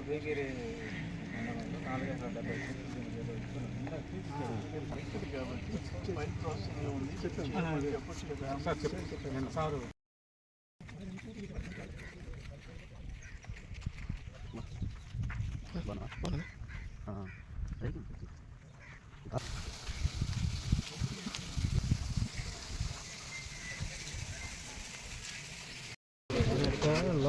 ఉదయగిరి మండలంలో నాలుగు వందల సార్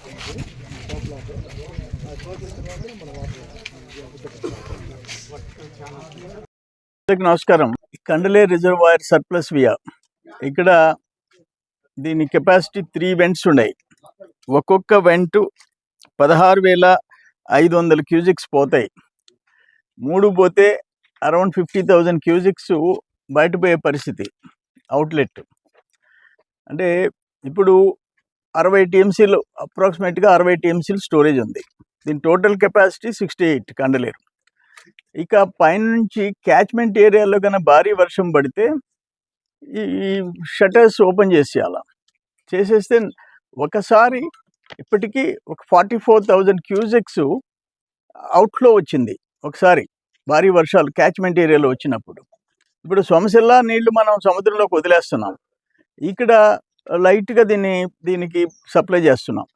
పెయింటింగ్ అందరికి నమస్కారం. కండలే రిజర్వాయర్ సర్ప్లస్ వియా. ఇక్కడ దీని కెపాసిటీ త్రీ వెంట్స్ ఉన్నాయి. ఒక్కొక్క వెంట్ పదహారు వేల ఐదు వందల క్యూజిక్స్ పోతాయి. మూడు పోతే అరౌండ్ ఫిఫ్టీ థౌజండ్ క్యూజిక్స్ బయటపోయే పరిస్థితి. అవుట్లెట్. అంటే ఇప్పుడు అరవై టీఎంసీలు అప్రాక్సిమేట్గా అరవై టీఎంసీలు స్టోరేజ్ ఉంది. దీని total capacity sixty eight Kandaleru. ఇక పైనుంచి క్యాచ్మెంట్ ఏరియాలో కన్నా భారీ వర్షం పడితే ఈ షటర్స్ ఓపెన్ చేసేయాల. చేసేస్తే ఒకసారి ఇప్పటికీ ఒక forty four thousand cusecs outflow వచ్చింది ఒకసారి భారీ వర్షాలు క్యాచ్మెంట్ ఏరియాలో వచ్చినప్పుడు. ఇప్పుడు సొమసిల్లా నీళ్ళు మనం సముద్రంలోకి వదిలేస్తున్నాం. ఇక్కడ లైట్గా దీన్ని దీనికి సప్లై చేస్తున్నాం.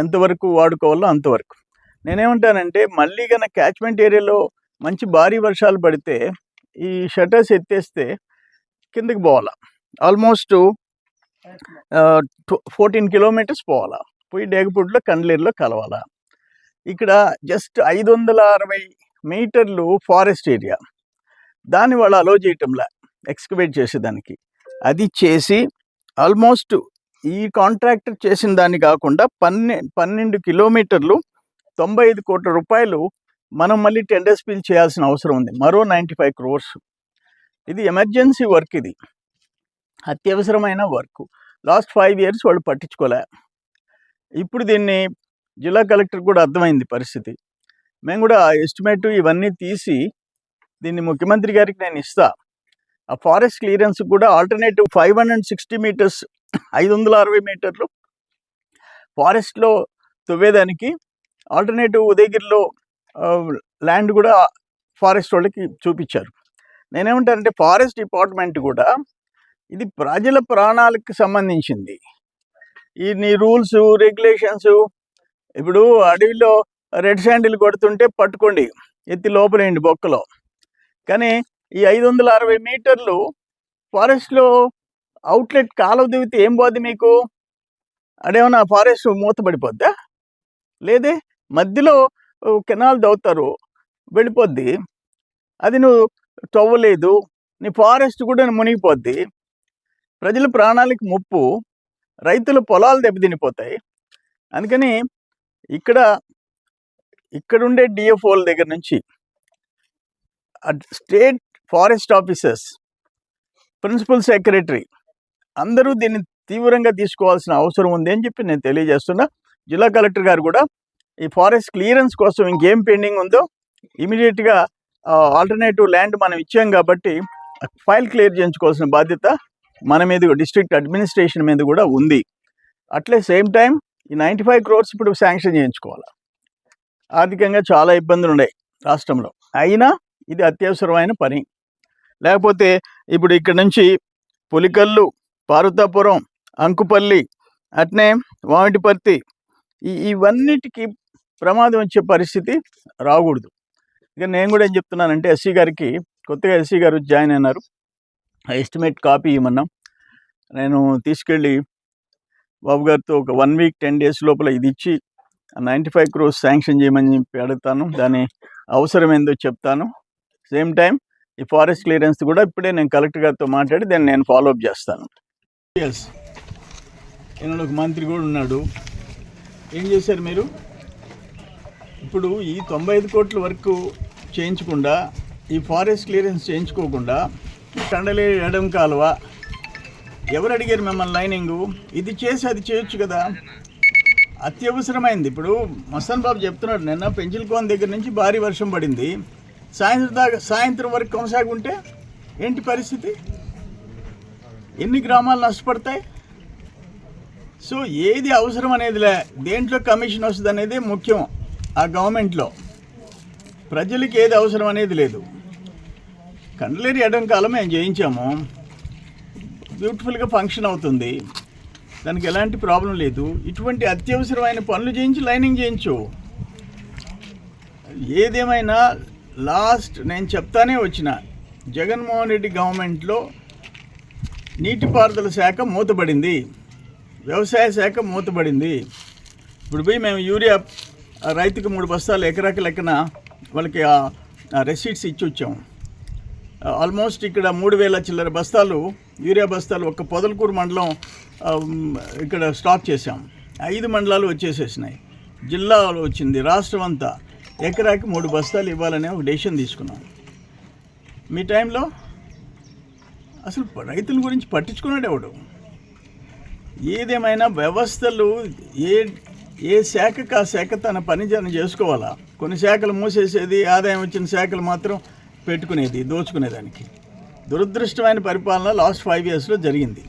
ఎంతవరకు వాడుకోవాలో అంతవరకు. నేనేమంటానంటే మళ్ళీ కనుక క్యాచ్మెంట్ ఏరియాలో మంచి భారీ వర్షాలు పడితే ఈ షటర్స్ ఎత్తేస్తే కిందకి పోవాలా. ఆల్మోస్ట్ ఫోర్టీన్ కిలోమీటర్స్ పోవాలా. పోయి డేగపూడిలో కండ్లేరులో కలవాలా. ఇక్కడ జస్ట్ ఐదు వందల అరవై మీటర్లు ఫారెస్ట్ ఏరియా. దాన్ని వాళ్ళు అలో చేయటంలా ఎక్స్కవేట్ చేసేదానికి. అది చేసి ఆల్మోస్ట్ ఈ కాంట్రాక్టర్ చేసిన దాన్ని కాకుండా పన్నె పన్నెండు కిలోమీటర్లు తొంభై ఐదు కోట్ల రూపాయలు మనం మళ్ళీ టెండర్స్ స్పీల్ చేయాల్సిన అవసరం ఉంది. మరో నైంటీ ఫైవ్ క్రోర్స్. ఇది ఎమర్జెన్సీ వర్క్ ఇది. అత్యవసరమైన వర్క్. లాస్ట్ ఫైవ్ ఇయర్స్ వాళ్ళు పట్టించుకోలే. ఇప్పుడు దీన్ని జిల్లా కలెక్టర్ కూడా అర్థమైంది పరిస్థితి. మేము కూడా ఎస్టిమేట్ ఇవన్నీ తీసి దీన్ని ముఖ్యమంత్రి గారికి నేను ఇస్తా. ఆ ఫారెస్ట్ క్లియరెన్స్ కూడా alternative five hundred sixty metres ఐదు వందల అరవై మీటర్లు. ఫారెస్ట్లో తవ్వేదానికి ఆల్టర్నేటివ్ ఉదయగిరిలో ల్యాండ్ కూడా ఫారెస్ట్ వాళ్ళకి చూపించారు. నేనేమంటానంటే ఫారెస్ట్ డిపార్ట్మెంట్ కూడా ఇది ప్రజల ప్రాణాలకు సంబంధించింది. ఈ నీ రూల్స్ రెగ్యులేషన్స్ ఇప్పుడు అడవిలో రెడ్ శాండిల్ కొడుతుంటే పట్టుకోండి ఎత్తి లోపలేయండి బొక్కలో. కానీ ఈ ఐదు వందల అరవై మీటర్లు ఫారెస్ట్లో అవుట్లెట్ కాలువ దిగితే ఏం పోద్ది మీకు? అదేమన్నా ఫారెస్ట్ మూతపడిపోద్దా? లేదే మధ్యలో కెనాల్ దవ్వుతారు వెళ్ళిపోద్ది. అది నువ్వు తవ్వలేదు నీ ఫారెస్ట్ కూడా మునిగిపోద్ది. ప్రజల ప్రాణాలకు ముప్పు రైతుల పొలాలు దెబ్బతినిపోతాయి. అందుకని ఇక్కడ ఇక్కడుండే డిఎఫ్ఓల దగ్గర నుంచి state forest officers principal secretary అందరూ దీన్ని తీవ్రంగా తీసుకోవాల్సిన అవసరం ఉంది అని చెప్పి నేను తెలియజేస్తున్నా. జిల్లా కలెక్టర్ గారు కూడా ఈ ఫారెస్ట్ క్లియరెన్స్ కోసం ఇంకేం పెండింగ్ ఉందో ఇమీడియట్గా ఆల్టర్నేటివ్ ల్యాండ్ మనం ఇచ్చాం కాబట్టి ఫైల్ క్లియర్ చేయించుకోవాల్సిన బాధ్యత మన మీద డిస్ట్రిక్ట్ అడ్మినిస్ట్రేషన్ మీద కూడా ఉంది. అట్లే సేమ్ టైం ఈ నైంటీ ఫైవ్ క్రోర్స్ ఇప్పుడు శాంక్షన్ చేయించుకోవాలి? ఆర్థికంగా చాలా ఇబ్బందులు ఉన్నాయి రాష్ట్రంలో. అయినా ఇది అత్యవసరమైన పని. లేకపోతే ఇప్పుడు ఇక్కడ నుంచి పులికల్లు పార్వతాపురం అంకుపల్లి అట్నే వామిటిపర్తి ఇవన్నిటికీ ప్రమాదం వచ్చే పరిస్థితి రాకూడదు. ఇక నేను కూడా ఏం చెప్తున్నానంటే ఎస్సీ గారికి కొత్తగా ఎస్సీ గారు జాయిన్ అయినారు. ఆ ఎస్టిమేట్ కాపీ ఇవ్వమన్నాం. నేను తీసుకెళ్ళి బాబు గారితో ఒక వన్ వీక్ టెన్ డేస్ లోపల ఇది ఇచ్చి నైంటీ ఫైవ్ క్రోర్స్ శాంక్షన్ చేయమని చెప్పి అడుగుతాను. దాని అవసరం ఏందో చెప్తాను. సేమ్ టైం ఈ ఫారెస్ట్ క్లియరెన్స్ కూడా ఇప్పుడే నేను కలెక్టర్ గారితో మాట్లాడి దాన్ని నేను ఫాలోఅప్ చేస్తాను. ఎస్ నేను ఒక మంత్రి కూడా ఉన్నాడు. ఏం చేశారు మీరు? ఇప్పుడు ఈ తొంభై ఐదు కోట్ల వరకు చేయించకుండా ఈ ఫారెస్ట్ క్లియరెన్స్ చేయించుకోకుండా కండలే ఎడం కాలువ ఎవరు అడిగారు మిమ్మల్ని లైనింగు? ఇది చేసి అది చేయొచ్చు కదా. అత్యవసరమైంది. ఇప్పుడు మస్తాన్ బాబు చెప్తున్నాడు నిన్న పెంచిల్కోన్ దగ్గర నుంచి భారీ వర్షం పడింది. సాయంత్రం దాకా సాయంత్రం వరకు కొనసాగుంటే ఏంటి పరిస్థితి? ఎన్ని గ్రామాలు నష్టపడతాయి? సో ఏది అవసరం అనేదిలే దేంట్లో కమిషన్ వస్తుంది అనేది ముఖ్యం ఆ గవర్నమెంట్లో. ప్రజలకి ఏది అవసరం అనేది లేదు. కండలేరు ఎడం కాలం మేము చేయించాము బ్యూటిఫుల్గా ఫంక్షన్ అవుతుంది. దానికి ఎలాంటి ప్రాబ్లం లేదు. ఇటువంటి అత్యవసరమైన పనులు చేయించి లైనింగ్ చేయించు ఏదేమైనా లాస్ట్ నేను చెప్తానే వచ్చిన జగన్మోహన్ రెడ్డి గవర్నమెంట్లో నీటిపారుదల శాఖ మూతబడింది వ్యవసాయ శాఖ మూతబడింది ఇప్పుడు పోయి మేము యూరియా రైతుకు మూడు బస్తాలు ఎకరాకి లెక్కన వాళ్ళకి రెసీట్స్ ఇచ్చి వచ్చాము ఆల్మోస్ట్ ఇక్కడ మూడు వేల చిల్లర బస్తాలు యూరియా బస్తాలు ఒక పొదలకూరు మండలం ఇక్కడ స్టాక్ చేశాం. ఐదు మండలాలు వచ్చేసేసినాయి. జిల్లాలో వచ్చింది రాష్ట్రం అంతా. ఎకరాకి మూడు బస్తాలు ఇవ్వాలనే ఒక డెసిషన్ తీసుకున్నాం. మీ టైంలో అసలు రైతుల గురించి పట్టించుకున్నాడు ఎవడు? ఏదేమైనా వ్యవస్థలు ఏ ఏ శాఖకు ఆ శాఖ తన పని జన చేసుకోవాలా? కొన్ని శాఖలు మూసేసేది ఆదాయం వచ్చిన శాఖలు మాత్రం పెట్టుకునేది దోచుకునేదానికి. దురదృష్టమైన పరిపాలన లాస్ట్ ఫైవ్ ఇయర్స్లో జరిగింది.